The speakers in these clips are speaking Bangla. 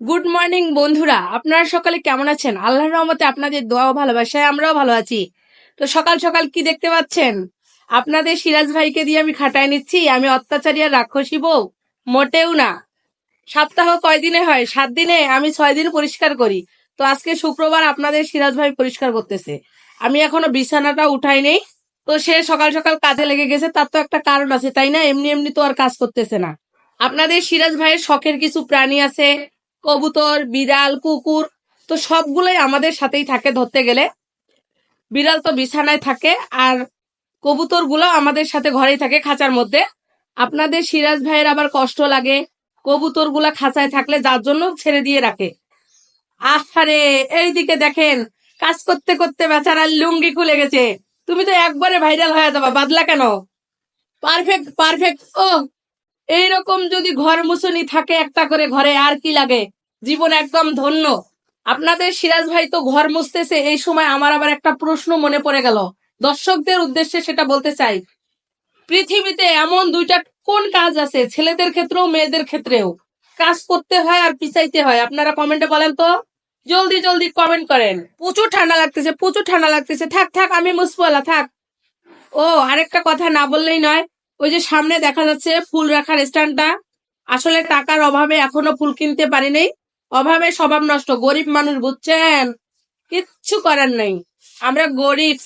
গুড মর্নিং বন্ধুরা। আপনারা সকালে কেমন আছেন? আল্লাহর রহমতে আপনাদের দোয়া ভালোবাসায় আমরাও ভালো আছি। তো সকাল সকাল কি দেখতে পাচ্ছেন? আপনাদের সিরাজ ভাইকে দিয়ে আমি খাটায় নিচ্ছি। আমি অত্যাচারী আর রাক্ষসী বউ। মোটেও না। সপ্তাহ কয় দিনে হয়? সাত দিনে। আমি ছয় দিন পরিষ্কার করি। তো আজকে শুক্রবার আপনাদের সিরাজ ভাই পরিষ্কার করতেছে। আমি এখনও বিছানাটা উঠাই নেই। তো সে সকাল সকাল কাজে লেগে গেছে। তার তো একটা কারণ আছে, তাই না? এমনি এমনি তো আর কাজ করতেছে না। আপনাদের সিরাজ ভাইয়ের শখের কিছু প্রাণী আছে? কবুতর, বিড়াল, কুকুর, তো সবগুলোই আমাদের সাথেই থাকে ধরতে গেলে। বিড়াল তো বিছানায় থাকে আর কবুতরগুলো আমাদের সাথে ঘরেই থাকে খাঁচার মধ্যে। আপনাদের সিরাজ ভাইয়ের আবার কষ্ট লাগে কবুতরগুলা খাঁচায় থাকলে যার জন্য ছেড়ে দিয়ে রাখে। আহারে, এইদিকে দেখেন, কাজ করতে করতে বেচারা লুঙ্গি খুলে গেছে। তুমি তো একবারে ভাইরাল হয়ে যাবা, বাদলা কেন? পারফেক্ট পারফেক্ট ও এইরকম যদি ঘর মুছুনি থাকে একটা করে ঘরে আর কি লাগে? জীবন একদম ধন্য। আপনাদের সিরাজ ভাই তো ঘর মুছতেছে, এই সময় আমার আবার একটা প্রশ্ন মনে পড়ে গেল। দর্শকদের উদ্দেশ্যে সেটা বলতে চাই। পৃথিবীতে এমন দুইটা কোন কাজ আছে? ছেলেদের ক্ষেত্রেও, মেয়েদের ক্ষেত্রেও? কাজ করতে হয় আর পিছাইতে হয়। আপনারা কমেন্টে বলেন তো। জলদি জলদি কমেন্ট করেন। প্রচুর ঠান্ডা লাগতেছে, প্রচুর ঠান্ডা লাগতেছে। থাক থাক, আমি মুসবলা থাক। ও, আরেকটা কথা না বললেই নয়, ওই যে সামনে দেখা যাচ্ছে ফুল রাখার স্ট্যান্ডটা আসলে টাকার অভাবে এখনও ফুল কিনতে পারি নাই। অভাবে স্বভাব নষ্ট, গরিব মানুষ বুঝছেন? কিচ্ছু করার নেই, আমরা গরিব।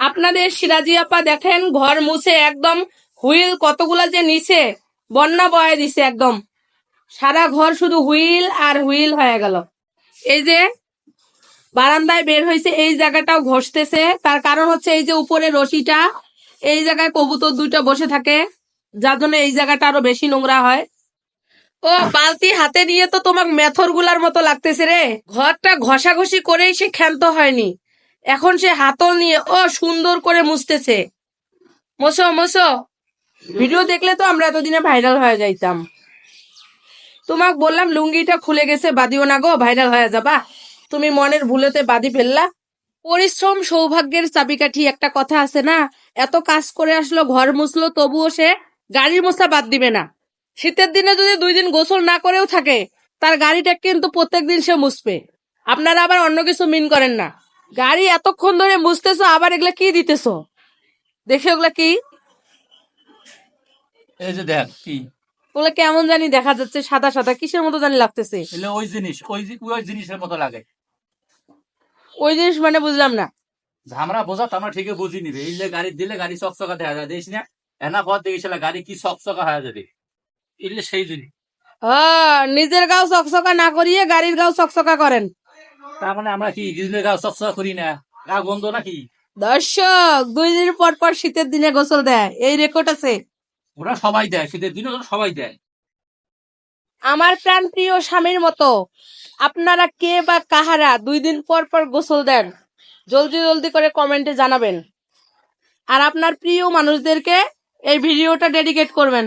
আপনাদের সিরাজি আপা দেখেন, ঘর মুছে একদম হুইল কতগুলা যে নিচে বন্যা বয়ে দিছে একদম। সারা ঘর শুধু হুইল আর হুইল হয়ে গেল। এই যে বারান্দায় বের হয়েছে, এই জায়গাটাও ঘষতেছে। তার কারণ হচ্ছে এই যে উপরে রশিটা, এই জায়গায় কবুতর দুইটা বসে থাকে, যার জন্য এই জায়গাটা আরও বেশি নোংরা হয়। ও, বালতি হাতে নিয়ে তো তোমার মেথরগুলার মতো লাগতেছে রে। ঘরটা ঘষাঘষি করেই সে ক্ষান্ত হয়নি। এখন সে হাতল নিয়ে, ও, সুন্দর করে মুছতেছে। মোসো মোসো ভিডিও দেখলে তো আমরা এতদিনে ভাইরাল হয়ে যাইতাম। তোমাক বললাম লুঙ্গিটা খুলে গেছে বাদিও না গো, ভাইরাল হয়ে যাবা। তুমি মনের ভুলেতে বাদি ফেললা। পরিশ্রম, সৌভাগ্যের চাবিকাঠি একটা কথা আছে না? এত কাজ করে আসলো, ঘর মুছলো, তবুও সে গাড়ির মোছা বাদ দিবে না। শীতের দিনে যদি দুই দিন গোসল না করেও থাকে তার গাড়িটা কিন্তু প্রত্যেক দিন সে মুছবে। আপনারা আবার অন্য কিছু মিন করেন না। গাড়ি এতক্ষণ ধরে মুছতেছো আবার এগুলা কি দিতেছো? দেখে ওগুলা কি? এই যে দেখ কি? ওগুলা কেমন জানি দেখা যাচ্ছে সাদা সাদা কিসের মতো জানি লাগতেছে। ওই জিনিস ওই ওই জিনিসের মতো লাগে। ওই জিনিস মানে বুঝলাম না। আমরা বোঝা আমরা ঠিকই বুঝি নিবে এই গাড়ি দিলে গাড়ি চকচকা দেখা যায় দেখিস না? এনা পর দেখিস গাড়ি কি চকচকা হয়ে যাবে? এলে সেই হ্যাঁ নিজের গাও চকচকা না করিয়ে গাড়ির গাও চকচকা করেন। তার মানে আমরা কি দিলে গা চকচকা করি না? গা গন্ধ নাকি? দর্শক দুই দিন পর পর শীতের দিনে গোসল দেয়। এই রেকর্ড আছে। ওরা সবাই দেয় শীতের দিনও তো সবাই দেয়। আমার প্রাণ প্রিয় স্বামীর মতো আপনারা কে বা কাহারা দুই দিন পর পর গোসল দেন জলদি জলদি করে কমেন্টে জানাবেন। আর আপনার প্রিয় মানুষদেরকে এই ভিডিওটা ডেডিকেট করবেন।